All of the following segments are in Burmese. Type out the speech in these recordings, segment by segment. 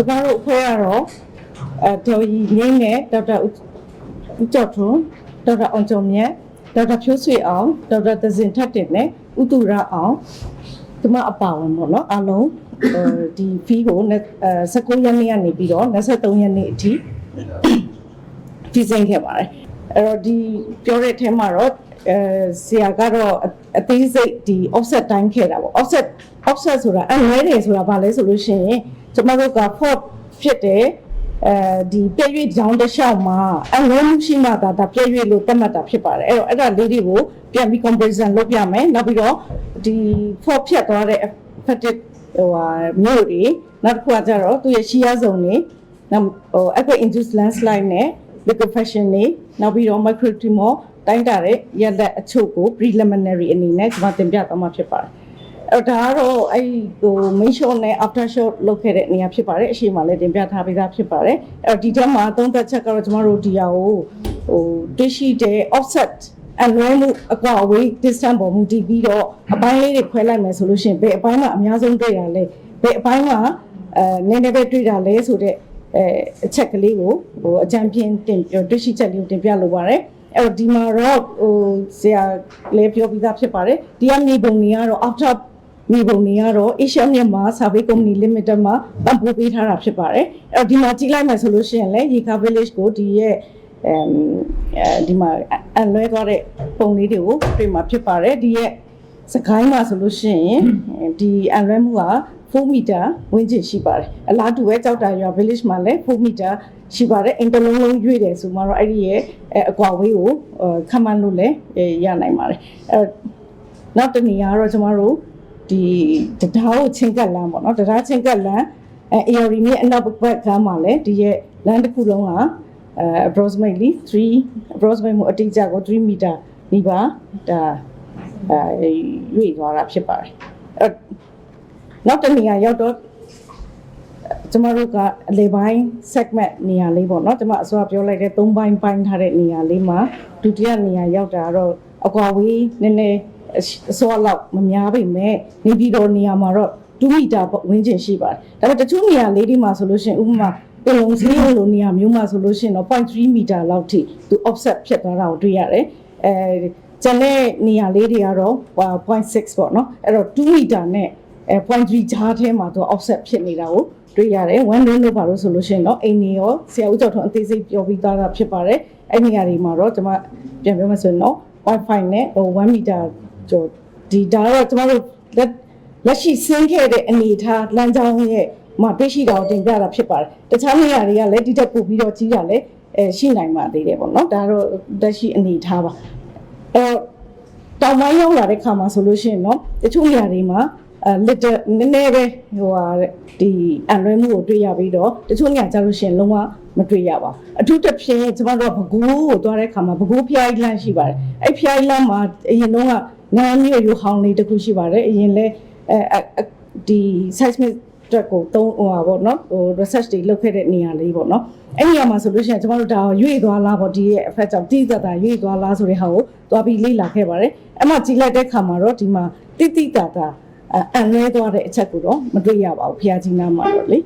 ကျမတို့အဖွဲ့ကတော့အဲဒေါ်ကြီးငိမ့်နဲ့ဒေါက်တာဦးဦးကျော်ထွန်းဒေါက်တာအောင်ကျော်မြတ်ဒေါက်တာဖြိုးဆွေအောင်ဒေါက်တာသဇင်ထက်တင်နဲ့ဥတူရအောင်ဒီမှာအပါဝင်ပေါ့နော်အားလုံးအဲဒီဖီးကိုနဲ့အဲ19ရက်နေ့ကနေပြီးတော့23ရက်နေ့အထိပြည်စင်ခဲ့ပါတယ်အဲ့တော့ဒီပြောတဲ့အထက်မှာတော့အဲဆရာကတော့အအသေးစိတ်ဒီ offset တိုင်းခဲ့တာပေါ့ offset offset ဆိုတာအလွဲတယ်ဆိုတာဘာလဲဆိုလို့ရှိရင် ကျမတို့က port ဖြစ်တယ်အဲဒီပြည့်ရွေ့ကြောင်းတစ်လျှောက်မှာအလွဲမှုရှိမှသာဒါပြည့်ရွေ့လို့သတ်မှတ်တာဖြစ်ပါတယ်အဲ့တော့အဲ့ဒါလေးတွေကိုပြန်ပြီး comparison လုပ်ပြမယ်နောက်ပြီးတော့ဒီ port ဖြတ်သွားတဲ့ affected ဟိုဟာမြို့တွေနောက်တစ်ခုကကြတော့သူရဲ့ shear zone တွေနောက်ဟို earthquake induced landslide နဲ့ liquefaction တွေနောက်ပြီးတော့ micro tremor တိုင်းတာတဲ့ရလက်အချို့ကို preliminary အနေနဲ့ကျွန်မတင်ပြသွားမှာဖြစ်ပါတယ် အဲ့တော့ဒါကတော့အဲ့ဒီဟို main shot နဲ့ after shot လုပ်ခဲ့တဲ့နေရာဖြစ်ပါတယ်အရှိမလည်းတင်ပြထားပေးသားဖြစ်ပါတယ်အဲ့တော့ဒီထဲမှာသုံးသက်ချက်ကတော့ကျွန်တော်တို့ဒီဟာကိုဟိုတွေ့ရှိတဲ့ offset အလွဲမှုအကွာအဝေး distance ပေါ်မူတည်ပြီးတော့အပိုင်းလေးတွေခွဲလိုက်မယ်ဆိုလို့ရှိရင်ဘယ်အပိုင်းမှာအများဆုံးတွေ့ရလဲဘယ်အပိုင်းမှာအဲနည်းနည်းပဲတွေ့တာလဲဆိုတော့အဲအချက်ကလေးကိုဟိုအကြံပြင်းတင်တွေ့ရှိချက်လေးကိုတင်ပြလိုပါတယ်အဲ့တော့ဒီမှာတော့ဟိုဆရာလည်းပြောပြီးသားဖြစ်ပါတယ်ဒီကမြေပုံတွေကတော့ after မြေပုံတွေကတော့ Asia မြန်မာ Survey Company Limited မှာပံ့ပိုးပေးထားတာဖြစ်ပါတယ်အဲ့တော့ဒီမှာကြည့်လိုက်မယ်ဆိုလို့ရှိရင်လည်း Yeka Village ကိုဒီရဲ့အမ်အဲဒီမှာအလွဲသွားတဲ့ပုံလေးတွေကိုတွေ့မှာဖြစ်ပါတယ်ဒီရဲ့စကိုင်းမှာဆိုလို့ရှိရင်ဒီအလွဲမှုက4မီတာဝန်းကျင်ရှိပါတယ်အလားတူပဲကြောက်တာရွာ village မှာလည်း4မီတာရှိပါတယ်အင်တလုံးလုံးရွေ့တယ်ဆိုမှတော့အဲ့ဒီရဲ့အကွာဝေးကိုခန့်မှန်းလို့လည်းရနိုင်ပါတယ်အဲနောက်တစ်နေရာကတော့ကျမတို့ ဒီတရားကိုချင်းကပ်လမ်းပေါ့နော်တရားချင်းကပ်လမ်းအဲ ARD မြစ်အနောက်ဘက်ကမ်းမှာလည်းဒီရဲ့လမ်းတစ်ခုလုံးက uh, approximately 3 approximately မအတိအကျကို3 meter နီးပါးဒါအဲရွေ့သွားတာဖြစ်ပါတယ်အဲနောက်တစ်နေရာရောက်တော့ကျမတို့ကအလေပိုင်း segment နေရာလေးပေါ့နော်ကျမအစောပြောလိုက်တဲ့၃ပိုင်းပိုင်းထားတဲ့နေရာလေးမှာဒုတိယနေရာရောက်တာတော့အကွာဝေးနည်းနည်း အစောလောက်မများပေမဲ့နေပြည်တော်နေရာမှာတော့2မီတာဝန်းကျင်ရှိပါတယ်ဒါပေမဲ့တချို့နေရာလေးဒီမှာဆိုလို့ရှိရင်ဥပမာပင်လုံစည်းရုံလိုနေရာမျိုးမှာဆိုလို့ရှိရင်တော့0.3မီတာလောက်ထိသူ offset ဖြစ်သွားတာကိုတွေ့ရတယ်အဲကျန်တဲ့နေရာလေးတွေကတော့0.6ပေါ့နော်အဲ့တော့2မီတာနဲ့အဲ0.3ဂျားထဲမှာသူ offset ဖြစ်နေတာကိုတွေ့ရတယ်1 room လို့ပါလို့ဆိုလို့ရှိရင်တော့အိမ်နေရောဆရာဦးကျော်ထွန်းအသေးစိတ်ပြောပြီးသားတာဖြစ်ပါတယ်အဲ့နေရာတွေမှာတော့ကျွန်မပြန်ပြောမှဆိုရင်တော့ wifi နဲ့ဟို1မီတာ ကျော်ဒီဒါတော့ကျွန်တော်တို့လက်လက်ရှိဆင်းခဲ့တဲ့အနေအထားလမ်းကြောင်းရဲ့မှာတွေ့ရှိတာကိုတင်ပြတာဖြစ်ပါတယ်တခြားနေရာတွေကလည်းဒီတက်ပို့ပြီးတော့ကြီးတာလည်းအဲရှိနိုင်ပါသေးတယ်ပေါ့နော်ဒါတော့လက်ရှိအနေအထားပါအဲတောင်ပိုင်းရောက်လာတဲ့ခါမှာဆိုလို့ရှိရင်တော့တချို့နေရာတွေမှာအဲ little နည်းနည်းပဲဟိုဟာဒီအန်လွဲမှုကိုတွေ့ရပြီးတော့တချို့နေရာကျလို့ရှိရင်လုံးဝမတွေ့ရပါဘူးအထူးသဖြင့်ကျွန်တော်တို့ကဘကိုးကိုသွားတဲ့ခါမှာဘကိုးဖျားကြီးလမ်းရှိပါတယ်အဲ့ဖျားကြီးလမ်းမှာအရင်တော့ ကငန်းမျိုးရိုဟောင်းလေးတစ်ခုရှိပါတယ်အရင်လဲအဲဒီ seismic အတွက်ကိုသုံးဟိုပါပေါ့နော်ဟို research တွေလုပ်ခဲ့တဲ့နေရာလေးပေါ့နော်အဲ့ဒီနေရာမှာဆိုလို့ရှိရင်ကျွန်တော်တို့ဒါရွေ့သွားလားပေါ့ဒီရဲ့ effect ကြောင့်တိတိတတ်ရွေ့သွားလားဆိုတဲ့ဟာကိုသွားပြီးလေ့လာခဲ့ပါတယ်အဲ့မှာကြည့်လိုက်တဲ့ခါမှာတော့ဒီမှာတိတိတတ်တာအန်လဲသွားတဲ့အချက်ကိုတော့မတွေ့ရပါဘူးဖျားကြီးနားမှာတော့လေ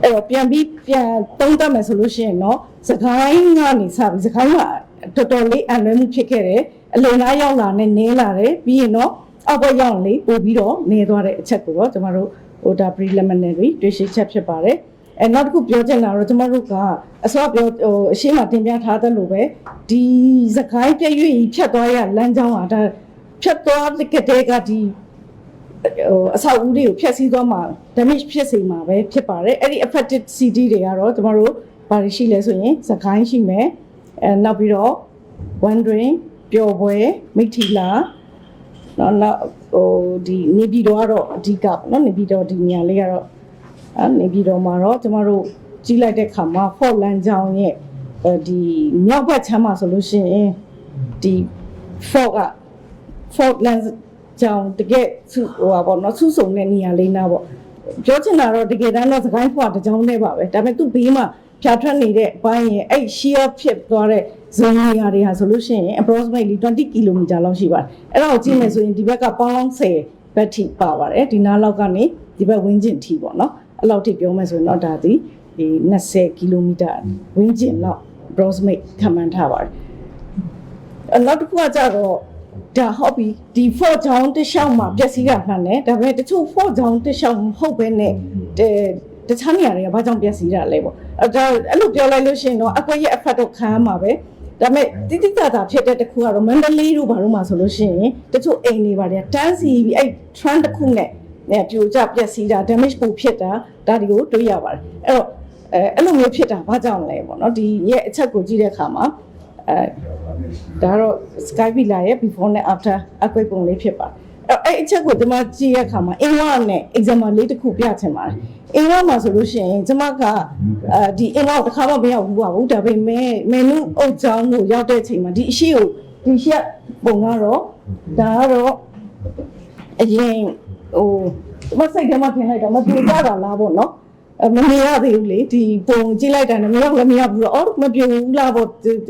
အဲ့တော့ပြန်ပြီးပြန်သုံးသပ်မယ်ဆိုလို့ရှိရင်တော့စကိုင်းကနေစပြီးစကိုင်းက တော်တော်လေးအန်လဲမှုဖြစ်ခဲ့တယ်အလုံသားရောက်လာနဲ့နင်းလာတယ်ပြီးရင်တော့အောက်ဘက်ရောက်လေပို့ပြီးတော့နေသွားတဲ့အချက်ကိုတော့ကျမတို့ဟိုဒါ preliminary တွေ့ရှိချက်ဖြစ်ပါတယ်အဲနောက်တစ်ခုပြောချင်တာတော့ကျမတို့ကအစောပြောဟိုအရှင်းမတင်ပြထားတဲ့လိုပဲဒီစကိုင်းပြည့်ရွေ့ဖြတ်သွားရလမ်းကြောင်းอ่ะဒါဖြတ်သွားတဲ့ကတည်းကဒီဟိုအဆောက်အဦတွေကိုဖျက်ဆီးသွားမှာ damage ဖြစ်စေမှာပဲဖြစ်ပါတယ်အဲ့ဒီ affected city တွေကတော့ကျမတို့ဘာတွေရှိလဲဆိုရင်စကိုင်းရှိမယ် အဲနောက်ပြီးတော့ wondering ပျော်ပွဲမိထီလာနော်နောက်ဟိုဒီနေပြည်တော်ကတော့အဓိကပေါ့နော်နေပြည်တော်ဒီနေရာလေးကတော့အဲနေပြည်တော်မှာတော့ကျမတို့ကြီးလိုက်တဲ့ခါမှာ Fort Land ချောင်းရဲ့အဲဒီမြောက်ဘက်ချမ်းမှာဆိုလို့ရှိရင်ဒီ Fort က Fort Land ကြောင်တကယ်သူဟိုပါပေါ့နော်ဆုစုံတဲ့နေရာလေးနာပေါ့ပြောချင်တာတော့တကယ်တမ်းတော့စကိုင်းဖွာတကြောင်နဲ့ပါပဲဒါပေမဲ့သူ့ဘေးမှာ ဖြာထွက်နေတဲ့အပိုင်းရဲ့အဲ့ shear ဖြစ်သွားတဲ့ဇုံနေရာတွေဟာဆိုလို့ရှိရင် approximately 20 km လောက်ရှိပါတယ်အဲ့ဒါကိုကြည့်မယ်ဆိုရင်ဒီဘက်ကပေါင်းလောင်း10ဘက်ထိပါပါတယ်ဒီနားလောက်ကနေဒီဒီဘက်ဝင်းကျင်ထိပေါ့နော်အဲ့လောက်ထိပြောမယ်ဆိုရင်တော့ဒါဒီဒီ20ကီလိုမီတာဝင်းကျင်လောက် approximate ခံမှန်းထားပါတယ်အနောက်တစ်ခုကကြတော့ဒါဟုတ်ပြီဒီ four ချောင်းတစ်လျှောက်မှာပြည့်စည်တာမှန်တယ်ဒါပေမဲ့တချို့ four ချောင်းတစ်လျှောက်မဟုတ်ဘဲနဲ့တတခြားနေရာတွေကဘာကြောင့်ပြည့်စည်တာလဲပေါ့အဲ ဒါအဲ့လိုပြောလိုက်လို့ရှိရင်တော့အကွက်ရဲ့ effect တော့ခံရမှာပဲဒါပေမဲ့တိတိကျကျဖြစ်တဲ့တစ်ခုကတော့မန္တလေးတို့ဘာလို့မှဆိုလို့ရှိရင်တချို့အိမ်တွေပါတယ်တန်းစီပြီးအဲ့ trend တစ်ခုနဲ့အဲပြိုကျပျက်စီးတာ damage ပိုဖြစ်တာဒါတွေကိုတွေးရပါတယ်အဲ့တော့အဲအဲ့လိုမျိုးဖြစ်တာဘာကြောင့်လဲပေါ့နော်ဒီရဲ့အချက်ကိုကြည့်တဲ့အခါမှာအဲဒါတော့ sky villa ရဲ့ before နဲ့ after အကွက်ပုံလေးဖြစ်ပါတယ် အဲ့အဲ့အချက်ကိုကျွန်မကြည့်ရအခါမှာအင်ဝါနဲ့ example လေးတစ်ခုပြချင်ပါတယ်အင်ဝါမှာဆိုလို့ရှိရင်ကျွန်မကအဲဒီအင်ဝါကိုတစ်ခါမှမရောက်ဘူးပါဘူးဒါပေမဲ့မင်းတို့အုတ်ချောင်းကိုရောက်တဲ့အချိန်မှာဒီအရှိကိုဒီရှက်ပုံကတော့ဒါကတော့အရင်ဟိုမစိတ်ထဲမှာထင်လိုက်တော့မပြေကြတာလားပေါ့နော်အမမြင်ရသေးဘူးလေဒီပုံကြည့်လိုက်တာနဲ့မရောက်လည်းမရောက်ဘူးတော့အော်မပြေဘူးလားပေါ့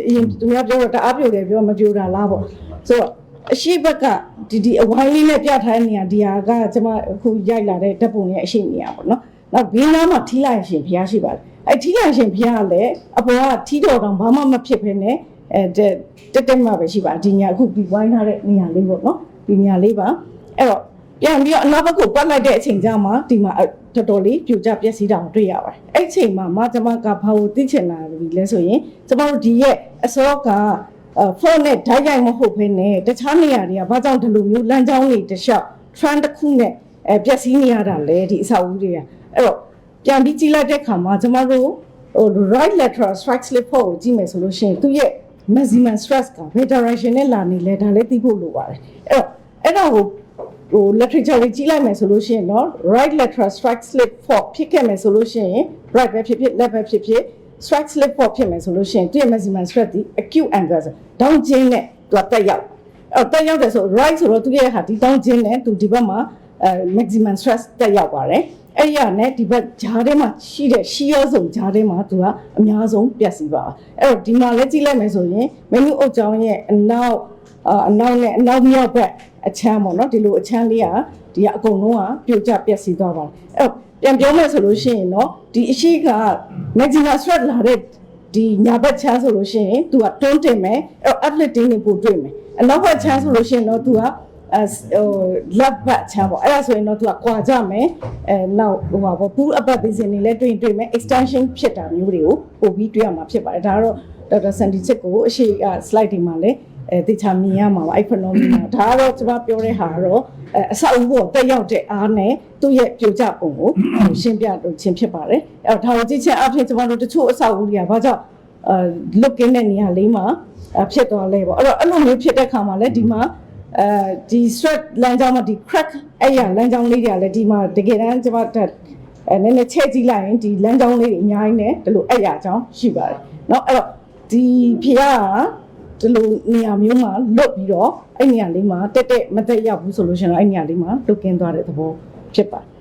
အရင်သူများပြောတော့တအားပြေတယ်ပြောမပြေတာလားပေါ့ဆိုတော့ အရှိဘက်ကဒီဒီအဝိုင်းလေးနဲ့ပြထားတဲ့နေရာဒီဟာကကျွန်မအခုရိုက်လာတဲ့ဓာတ်ပုံရဲ့အရှိနေရာပေါ့နော်နောက်ဘေးနားမှာထီးလိုက်ရှင်ဖျားရှိပါတယ်အဲထီးလိုက်ရှင်ဖျားကလည်းအပေါ်ကထီးတော်တောင်ဘာမှမဖြစ်ဖ ೇನೆ အဲတက်တက်မှပဲရှိပါဒီညာအခုဒီဝိုင်းထားတဲ့နေရာလေးပေါ့နော်ဒီနေရာလေးပါအဲ့တော့ပြန်ပြီးတော့အနောက်ဘက်ကိုပတ်လိုက်တဲ့အချိန်ကျမှဒီမှာတော်တော်လေးပြူကျပျက်စီးတာကိုတွေ့ရပါတယ်အဲ့အချိန်မှာမကျွန်မကဘာကိုသိချင်လာပြီလဲဆိုရင်ကျွန်တော်တို့ဒီရဲ့အစောကအဲ ဖုန်းနဲ့ဓာတ်ရိုက်မဟုတ်ဘဲနဲ့တခြားနေရာတွေကဘာကြောင့်ဒီလိုမျိုးလမ်းကြောင်းတွေတစ်လျှောက် trend တစ်ခုနဲ့အဲပျက်စီးနေရတာလဲဒီအဆောက်အဦတွေကအဲ့တော့ပြန်ပြီးကြည့်လိုက်တဲ့အခါမှာကျွန်တော်တို့ဟို right lateral strike slip ဖို့ကိုကြည့်မယ်ဆိုလို့ရှိရင်သူရဲ့ maximum stress ကဘယ် direction နဲ့လာနေလဲဒါလည်းသိဖို့လိုပါတယ်အဲ့တော့အဲ့တော့ဟိုဟို literature လေးကြည့်လိုက်မယ်ဆိုလို့ရှိရင်တော့ right lateral strike slip fault ဖြစ်ခဲ့မယ်ဆိုလို့ရှိရင် right ပဲဖြစ်ဖြစ် left ပဲဖြစ်ဖြစ် strike slip fault ဖြစ်မယ်ဆိုလို့ရှိရင်သူရဲ့ maximum stress ဒီ acute angle ဆို down ချင်းနဲ့သူကတက်ရောက်အဲ့တက်ရောက်တယ်ဆို right ဆိုတော့သူရဲ့ဟာဒီ down ချင်းနဲ့သူဒီဘက်မှာအဲ maximum stress တက်ရောက်ပါတယ်အဲ့ရနဲ့ဒီဘက်ဂျားထဲမှာရှိတဲ့ shear စုံဂျားထဲမှာသူကအများဆုံးပြက်စီပါအဲ့တော့ဒီမှာလည်းကြည့်လိုက်မယ်ဆိုရင်မင်းတို့အုပ်ချောင်းရဲ့အနောက်အနောက်နဲ့အနောက်မြောက်ဘက်အချမ်းပေါ့နော်ဒီလိုအချမ်းလေးကဒီကအကုန်လုံးကပြုတ်ကျပျက်စီးသွားပါတယ်အဲ့တော့ ပြန်ပြောမယ်ဆိုလို့ရှိရင်တော့ဒီအရှိက maximum stress လာတဲ့ဒီညာဘက်ချမ်းဆိုလို့ရှိရင်သူကတွန်းတင်မယ်အဲ့တော့ uplifting တွေပို့တွေ့မယ်အနောက်ဘက်ချမ်းဆိုလို့ရှိရင်တော့သူကအဲဟိုလက်ဘတ်ချမ်းပေါ့အဲ့ဒါဆိုရင်တော့သူကကွာကြမယ်အဲနောက်ဟိုပါပေါ့ pull up basin တွေလည်းတွေ့ရင်တွေ့မယ် extension ဖြစ်တာမျိုးတွေကိုပို့ပြီးတွေ့ရမှာဖြစ်ပါတယ်ဒါကတော့ဒေါက်တာစန်တီချစ်ကိုအရှိက slide ဒီမှာလည်း အဲတေချာမြင်ရမှာပါအဲ့ phenomena ဒါကတော့ကျွန်မပြောတဲ့ဟာကတော့အဲအဆောက်အဦပေါ်တက်ရောက်တဲ့အားနဲ့သူ့ရဲ့ပြိုကျပုံကိုရှင်းပြလို့ခြင်းဖြစ်ပါတယ်အဲ့တော့ဒါကိုကြည့်ချင်းအဖြစ်ကျွန်တော်တို့တချို့အဆောက်အဦတွေကဘာကြောင့်အဲ looking တဲ့နေရာလေးမှာဖြစ်သွားလဲပေါ့အဲ့တော့အဲ့လိုမျိုးဖြစ်တဲ့ခါမှာလည်းဒီမှာအဲဒီ stress လမ်းကြောင်းမှာဒီ crack အဲ့ရလမ်းကြောင်းလေးတွေကလည်းဒီမှာတကယ်တမ်းကျွန်မတက်အဲနည်းနည်းချက်ကြည့်လိုက်ရင်ဒီလမ်းကြောင်းလေးတွေအများကြီးနဲ့ဒီလိုအဲ့ရအကြောင်းရှိပါတယ်เนาะအဲ့တော့ဒီဖျားက ဒီလိုနေရာမျိုးမှာလွတ်ပြီးတော့အဲ့နေရာလေးမှာတက်တက်မတက်ရောက်ဘူးဆိုလို့ရှိရင်တော့အဲ့နေရာလေးမှာလွတ်ကင်းသွားတဲ့သဘောဖြစ်ပါတယ်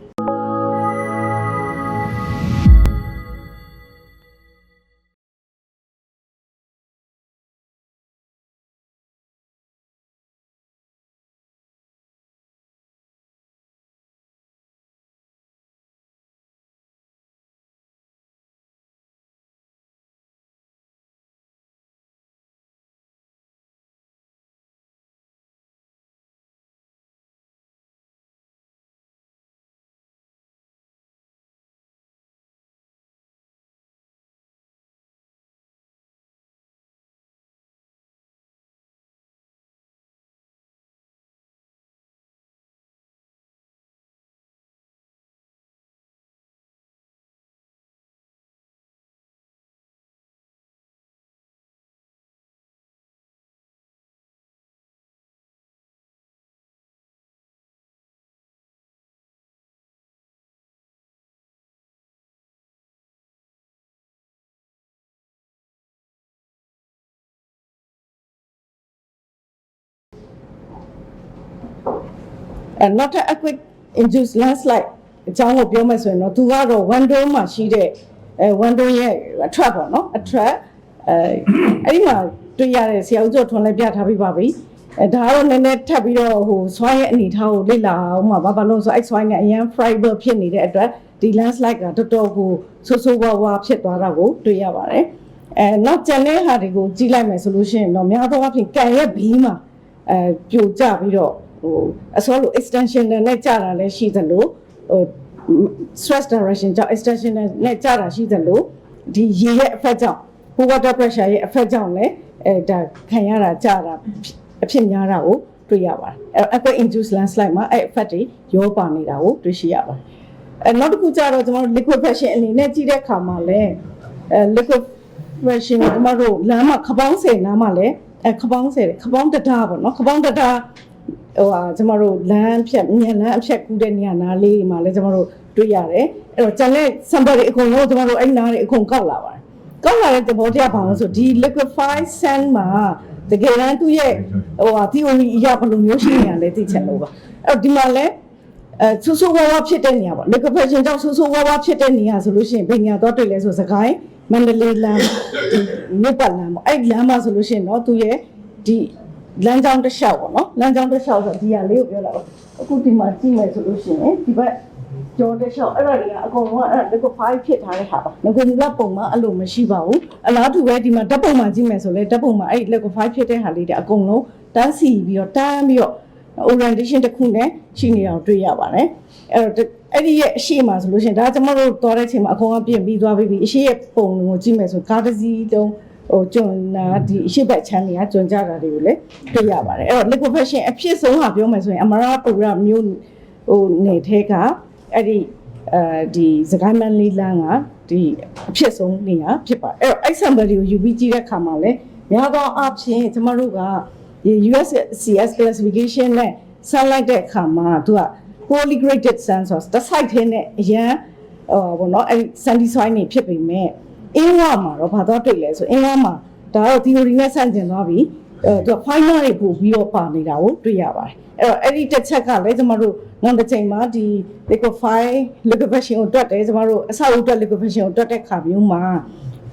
အဲနောက်ထပ် quick induced landslide အကြောင်းကိုပြောမယ်ဆိုရင်တော့သူကတော့ window မှာရှိတဲ့အဲ window ရဲ့ trap ပေါ့နော် a trap အဲအဲ့ဒီမှာတွေ့ရတဲ့ဆရာဦးကျော်ထွန်းလည်းပြထားပြီးပါပြီအဲဒါကတော့နည်းနည်းထပ်ပြီးတော့ဟို soil ရဲ့အနေအထားကိုလေ့လာအောင်မှာဘာဘာလို့လဲဆိုတော့အဲ soil နဲ့အရင် fiber ဖြစ်နေတဲ့အတွက်ဒီ landslide ကတော်တော်ကိုဆိုးဆိုးဝါးဝါဖြစ်သွားတာကိုတွေ့ရပါတယ်အဲနောက်ကျန်တဲ့ဟာတွေကိုကြည့်လိုက်မယ်ဆိုလို့ရှိရင်တော့များသောအားဖြင့်ကန်ရဲ့ဘေးမှာအဲပြိုကျပြီးတော့ ဟိုအစောလို extension နဲ့ကြာတာလည်းရှိသလိုဟို stress direction ကြောင့် extension နဲ့ကြာတာရှိသလိုဒီရေရဲ့ effect ကြောင့် poor water pressure ရဲ့ effect ကြောင့်လည်းအဲဒါခံရတာကြာတာအဖြစ်များတာကိုတွေ့ရပါတယ်အဲ aqua induced landslide မှာအဲ effect တွေရောပါနေတာကိုတွေ့ရှိရပါတယ်အဲနောက်တစ်ခုကျတော့ကျွန်တော်တို့ liquefaction အနေနဲ့ကြည့်တဲ့အခါမှာလည်းအဲ liquefaction ကိုကျွန်တော်တို့လမ်းမှာခပောင်းဆယ်နားမှာလည်းအဲခပောင်းဆယ်ခပောင်းတတားပေါ့နော်ခပောင်းတတား ဟိုဟာကျွန်တော်တို့လမ်းဖြတ်မြန်လမ်းအဖြတ်ကူးတဲ့နေရာနားလေးမှာလည်းကျွန်တော်တို့တွေ့ရတယ်အဲ့တော့ကျန်တဲ့ sample တွေအကုန်လုံးကျွန်တော်တို့အဲ့နားတွေအကုန်ကောက်လာပါတယ်ကောက်လာတဲ့သဘောတရားဘာလို့ဆိုဒီ liquefied sand မှာတကယ်တမ်းသူ့ရဲ့ဟိုဟာ theory အရာဘယ်လိုမျိုးရှိနေရလဲသိချင်လို့ပါအဲ့တော့ဒီမှာလည်းအဲဆူဆူဝါဝါဖြစ်တဲ့နေရာပေါ့ liquefaction ကြောင့်ဆူဆူဝါဝါဖြစ်တဲ့နေရာဆိုလို့ရှိရင်ဘယ်နေရာတော့တွေ့လဲဆိုစကိုင်းမန္တလေးလမ်းဒီမြစ်ပတ်လမ်းပေါ့အဲ့ဒီလမ်းမှာဆိုလို့ရှိရင်တော့သူရဲ့ဒီ လမ်းကြောင်းတစ်လျှောက်ပေါ့နော်လမ်းကြောင်းတစ်လျှောက်ဆိုဒီဟာလေးကိုပြောတာပေါ့အခုဒီမှာကြည့်မယ်ဆိုလို့ရှိရင်ဒီဘက်ကျော်တစ်လျှောက်အဲ့ဒါတွေကအကုန်လုံးကအဲ့ဒါ liquefy ဖြစ်ထားတဲ့ဟာပါငကိုမူလပုံမှာအဲ့လိုမရှိပါဘူးအလားတူပဲဒီမှာဓာတ်ပုံမှာကြည့်မယ်ဆိုလဲဓာတ်ပုံမှာအဲ့ဒီ liquefy ဖြစ်တဲ့ဟာလေးတွေအကုန်လုံးတန်းစီပြီးတော့တန်းပြီးတော့ orientation တစ်ခုနဲ့ရှိနေအောင်တွေ့ရပါတယ်အဲ့တော့အဲ့ဒီရဲ့အရှိမဆိုလို့ရှိရင်ဒါကျွန်တော်တို့သွားတဲ့အချိန်မှာအကုန်လုံးပြင်ပြီးသွားပြီးပြီအရှိရဲ့ပုံကိုကြည့်မယ်ဆိုကားတစ်စီးတုံး ဟိုကျွန်းနာဒီအရှိဘက်ချမ်းတွေကကျွန်းကြတာတွေကိုလည်းတွေ့ရပါတယ်အဲ့တော့ liquefaction အဖြစ်ဆုံးဟာပြောမယ်ဆိုရင်အမရာပူရမျိုးဟိုနေထဲကအဲ့ဒီအဲဒီစကိုင်းမန်လေးလန်းကဒီအဖြစ်ဆုံးနေရဖြစ်ပါအဲ့တော့အဲ့ sample တွေကိုယူပြီးကြည့်တဲ့အခါမှာလည်းများသောအားဖြင့်ကျွန်တော်တို့ကဒီ USCS classification နဲ့ဆက်လိုက်တဲ့အခါမှာသူက polygraded sand ဆိုတော့တစ် site ထဲနဲ့အရန်ဟောဘောနော်အဲ့ sandy soil နေဖြစ်ပေမဲ့ အင်းဝမှာတော့ဘာတော့တွေ့လဲဆိုအင်းဝမှာဒါတော့ theory နဲ့ဆန့်ကျင်သွားပြီအဲသူက final တွေပို့ပြီးတော့ပါနေတာကိုတွေ့ရပါတယ်အဲ့တော့အဲ့ဒီတစ်ချက်ကလည်းကျွန်တော်တို့နောက်တစ်ချိန်မှာဒီ liquefy liquefaction ကိုတွက်တယ်ကျွန်တော်တို့အဆောက်အဦတွက် liquefaction ကိုတွက်တဲ့ခါမျိုးမှာ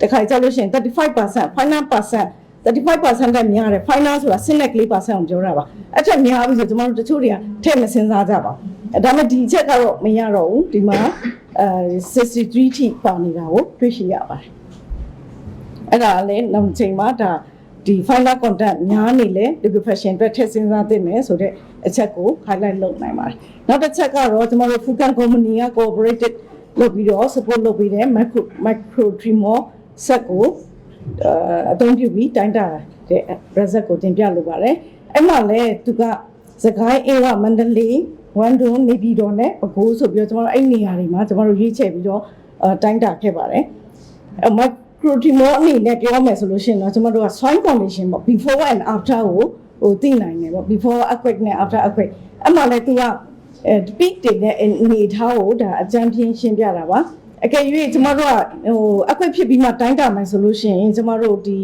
တခါကြလို့ရှိရင်35% final percent 35%တက်များတယ် final ဆိုတာစနက်ကလေး percent ကိုပြောတာပါအဲ့ထက်များပြီဆိုကျွန်တော်တို့တချို့တွေကထည့်မစင်စားကြပါဘူးအဲဒါမဲ့ဒီချက်ကတော့မရတော့ဘူးဒီမှာအဲ 63ထိပါနေတာကိုတွေ့ရှိရပါတယ်အဲ့ဒါလည်းနောက်ချိန်မှာဒါဒီ final content များနေလေ liquefaction အတွက်ထည့်စဉ်းစားသင့်တယ်ဆိုတော့အချက်ကို highlight လုပ်နိုင်ပါတယ်နောက်တစ်ချက်ကတော့ကျွန်တော်တို့ Fukan company က cooperated လုပ်ပြီးတော့ support လုပ်ပြီးတဲ့ micro micro tremor set ကိုအသုံးပြုပြီးတိုင်းတာတဲ့ result ကိုတင်ပြလိုပါတယ်အဲ့မှာလဲသူကစကိုင်းအေးကမန္တလေး ဝန်ဒွန်နေပြည်တော်နဲ့ပဲခူးဆိုပြီးတော့ကျွန်တော်တို့အဲ့နေရာတွေမှာကျွန်တော်တို့ရွေးချယ်ပြီးတော့အတိုင်းတာခဲ့ပါတယ်အမကရိုတီမောအနေနဲ့ပြောမယ်ဆိုလို့ရှိရင်တော့ကျွန်တော်တို့က soil condition ပေါ့ before and after ကိုဟိုသိနိုင်တယ်ပေါ့ before earthquake နဲ့ after earthquake အဲ့မှာလဲသူကအဲ peak တွေနဲ့အနေထားကိုဒါအကြံပြင်းရှင်းပြတာပါအကယ်၍ကျမတို့ကဟိုအခွင့်ဖြစ်ပြီးမှတိုင်းတာမယ်ဆိုလို့ရှိရင်ကျမတို့ဒီ